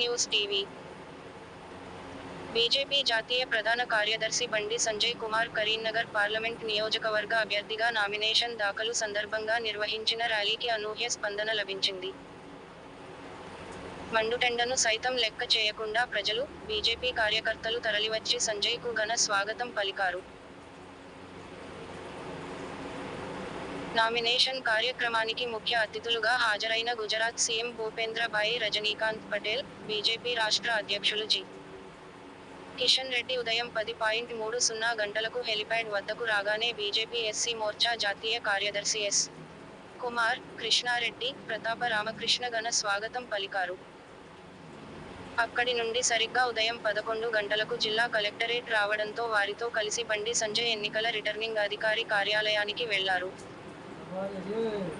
News TV. BJP జాతీయ ప్రధాన కార్యదర్శి బండి సంజయ్ కుమార్ కరీంనగర్ పార్లమెంట్ నియోజకవర్గ అభ్యర్థిగా నామినేషన్ దాఖలు సందర్భంగా నిర్వహించిన ర్యాలీకి అనూహ్య స్పందన లభించింది. మండుటెండను సైతం లెక్క చేయకుండా ప్రజలు బీజేపీ కార్యకర్తలు తరలివచ్చి సంజయ్కు ఘన స్వాగతం పలికారు. నామినేషన్ కార్యక్రమానికి ముఖ్య అతిథులుగా హాజరైన గుజరాత్ సీఎం భూపేంద్ర భాయ్ రజనీకాంత్ పటేల్ బీజేపీ రాష్ట్ర అధ్యక్షులు జి. కిషన్ రెడ్డి ఉదయం పది పాయింట్ మూడు సున్నా గంటలకు హెలిప్యాడ్ వద్దకు రాగానే బీజేపీ ఎస్సీ మోర్చా జాతీయ కార్యదర్శి ఎస్. కుమార్ కృష్ణారెడ్డి ప్రతాప రామకృష్ణ గణ స్వాగతం పలికారు. అక్కడి నుండి సరిగ్గా ఉదయం పదకొండు గంటలకు జిల్లా కలెక్టరేట్ రావడంతో వారితో కలిసి బండి సంజయ్ ఎన్నికల రిటర్నింగ్ అధికారి కార్యాలయానికి వెళ్ళారు.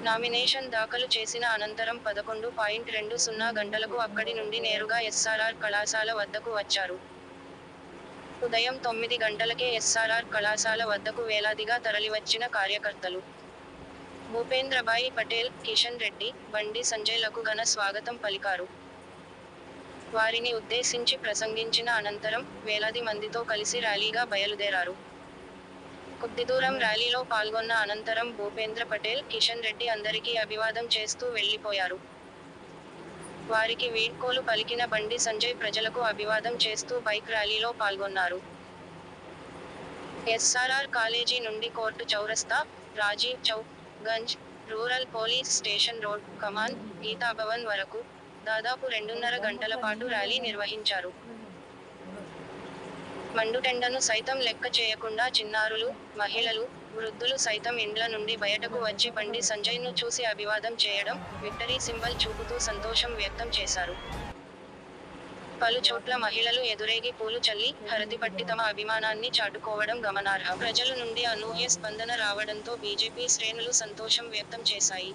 నామినేషన్ దాఖలు చేసిన అనంతరం పదకొండు పాయింట్ రెండు సున్నా గంటలకు అక్కడి నుండి నేరుగా ఎస్ఆర్ఆర్ కళాశాల వద్దకు వచ్చారు. ఉదయం తొమ్మిది గంటలకే ఎస్ఆర్ఆర్ కళాశాల వద్దకు వేలాదిగా తరలివచ్చిన కార్యకర్తలు. భూపేంద్రభాయ్ పటేల్ కిషన్ రెడ్డి బండి సంజయ్లకు ఘన స్వాగతం పలికారు. వారిని ఉద్దేశించి ప్రసంగించిన అనంతరం వేలాది మందితో కలిసి ర్యాలీగా బయలుదేరారు. కొద్ది దూరం ర్యాలీలో పాల్గొన్న అనంతరం భూపేంద్ర పటేల్ కిషన్ రెడ్డి అందరికీ అభివాదం చేస్తూ వెళ్ళిపోయారు వారికి వీడ్కోలు పలికిన బండి సంజయ్ ప్రజలకు అభివాదం చేస్తూ బైక్ ర్యాలీలో పాల్గొన్నారు. ఎస్ఆర్ఆర్ కాలేజీ నుండి కోర్టు చౌరస్తా Rajiv Chowk Ganj rural police station road కమాన్ గీతాభవన్ వరకు దాదాపు రెండున్నర గంటల పాటు ర్యాలీ నిర్వహించారు. మండుటెండను సైతం లెక్క చేయకుండా చిన్నారులు మహిళలు వృద్ధులు సైతం ఇండ్ల నుండి బయటకు వచ్చి బండి సంజయ్ను చూసి అభివాదం చేయడం విక్టరీ సింబల్ చూపుతూ సంతోషం వ్యక్తం చేశారు. పలు చోట్ల మహిళలు ఎదురేగి పూలు చల్లి హరతిపట్టి తమ అభిమానాన్ని చాటుకోవడం గమనార్హం. ప్రజల నుండి అనూహ్య స్పందన రావడంతో బీజేపీ శ్రేణులు సంతోషం వ్యక్తం చేశాయి.